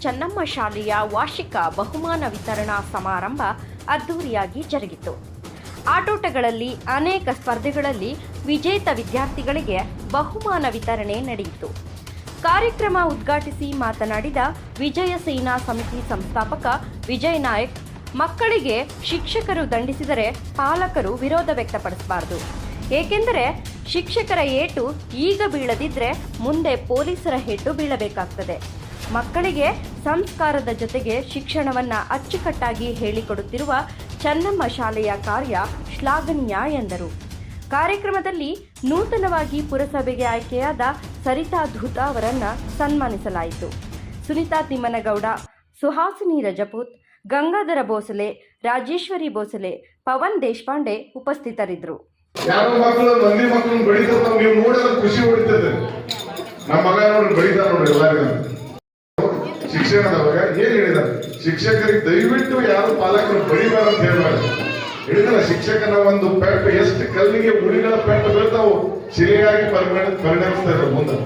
ಚೆನ್ನಮ್ಮ ಶಾಲೆಯ ವಾರ್ಷಿಕ ಬಹುಮಾನ ವಿತರಣಾ ಸಮಾರಂಭ ಅದ್ದೂರಿಯಾಗಿ ಜರುಗಿತು. ಆಟೋಟಗಳಲ್ಲಿ ಅನೇಕ ಸ್ಪರ್ಧೆಗಳಲ್ಲಿ ವಿಜೇತ ವಿದ್ಯಾರ್ಥಿಗಳಿಗೆ ಬಹುಮಾನ ವಿತರಣೆ ನಡೆಯಿತು. ಕಾರ್ಯಕ್ರಮ ಉದ್ಘಾಟಿಸಿ ಮಾತನಾಡಿದ ವಿಜಯ ಸೇನಾ ಸಮಿತಿ ಸಂಸ್ಥಾಪಕ ವಿಜಯ್ ನಾಯಕ್, ಮಕ್ಕಳಿಗೆ ಶಿಕ್ಷಕರು ದಂಡಿಸಿದರೆ ಪಾಲಕರು ವಿರೋಧ ವ್ಯಕ್ತಪಡಿಸಬಾರದು. ಏಕೆಂದರೆ ಶಿಕ್ಷಕರ ಏಟು ಈಗ ಬೀಳದಿದ್ರೆ ಮುಂದೆ ಪೊಲೀಸರ ಏಟು ಬೀಳಬೇಕಾಗ್ತದೆ. ಮಕ್ಕಳಿಗೆ ಸಂಸ್ಕಾರದ ಜೊತೆಗೆ ಶಿಕ್ಷಣವನ್ನ ಅಚ್ಚುಕಟ್ಟಾಗಿ ಹೇಳಿಕೊಡುತ್ತಿರುವ ಚನ್ನಮ್ಮ ಶಾಲೆಯ ಕಾರ್ಯ ಶ್ಲಾಘನೀಯ ಎಂದರು. ಕಾರ್ಯಕ್ರಮದಲ್ಲಿ ನೂತನವಾಗಿ ಪುರಸಭೆಗೆ ಆಯ್ಕೆಯಾದ ಸರಿತಾ ಧೂತ ಅವರನ್ನ ಸನ್ಮಾನಿಸಲಾಯಿತು. ಸುನಿತಾ ತಿಮ್ಮನಗೌಡ, ಸುಹಾಸಿನಿ ರಜಪೂತ್, ಗಂಗಾಧರ ಬೋಸಲೆ, ರಾಜೇಶ್ವರಿ ಬೋಸಲೆ, ಪವನ್ ದೇಶಪಾಂಡೆ ಉಪಸ್ಥಿತರಿದ್ದರು. ಯಾರೋ ಮಕ್ಕಳು ಮಂದಿ ಮಕ್ಕಳನ್ನ ಬೆಳೀತಾರ ನೀವು ನೋಡಿದ್ರೆ ಖುಷಿ ಹೊಡಿತದೆ. ನಮ್ಮ ಮಗ ನೋಡಿ ಬೆಳೀತಾರ ನೋಡ್ರಿ ಎಲ್ಲರಿಗೂ. ಶಿಕ್ಷಣದವಾಗ ಏನ್ ಹೇಳಿದಾರೆ ಶಿಕ್ಷಕರಿಗೆ ದಯವಿಟ್ಟು ಯಾರು ಪಾಲಕರು ಬಡಿಬಾರ ಅಂತ ಹೇಳ್ಬಾರ್ದು ಹೇಳಿದಲ್ಲ ಶಿಕ್ಷಕನ ಒಂದು ಪೆಟ್ ಎಷ್ಟು ಕಲ್ಲಿಗೆ ಉಳಿಗಳ ಪೆಟ್ ಬೀಳ್ತಾವು ಶಿಲೆಯಾಗಿ ಪರಿಣಮಿಸ್ತಾ ಪರಿಣಮಿಸ್ತಾರೆ ಮುಂದೆ.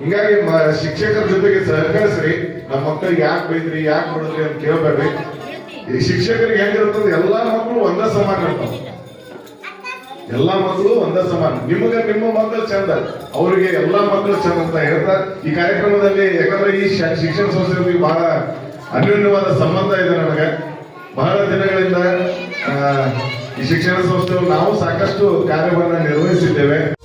ಹಿಂಗಾಗಿ ಶಿಕ್ಷಕರ ಜೊತೆಗೆ ಸಹಕರಿಸ್ರಿ. ನಮ್ಮ ಮಕ್ಕಳಿಗೆ ಯಾಕೆ ಬೈದ್ರಿ ಯಾಕೆ ನೋಡಿದ್ರಿ ಅಂತ ಕೇಳ್ಬೇಡ್ರಿ. ಈ ಶಿಕ್ಷಕರಿಗೆ ಹೆಂಗಿರುತ್ತೆ ಎಲ್ಲಾ ಮಕ್ಕಳು ಒಂದೇ ಸಮಾನ ಇರ್ತಾವ ಎಲ್ಲಾ ಮಕ್ಕಳು ಒಂದೇ ಸಮಾನ. ನಿಮಗೆ ನಿಮ್ಮ ಮಕ್ಕಳು ಚಂದ. ಅವರಿಗೆ ಎಲ್ಲಾ ಮಕ್ಕಳು ಚಂದ ಅಂತ ಹೇಳ್ತಾ ಈ ಕಾರ್ಯಕ್ರಮದಲ್ಲಿ ಯಾಕಂದ್ರೆ ಈ ಶಿಕ್ಷಣ ಸಂಸ್ಥೆಯಲ್ಲಿ ಬಹಳ ಅನ್ಯೂನ್ಯವಾದ ಸಂಬಂಧ ಇದೆ ನನಗೆ ಬಹಳ ದಿನಗಳಿಂದ ಈ ಶಿಕ್ಷಣ ಸಂಸ್ಥೆಗಳು ನಾವು ಸಾಕಷ್ಟು ಕಾರ್ಯವನ್ನು ನಿರ್ವಹಿಸಿದ್ದೇವೆ.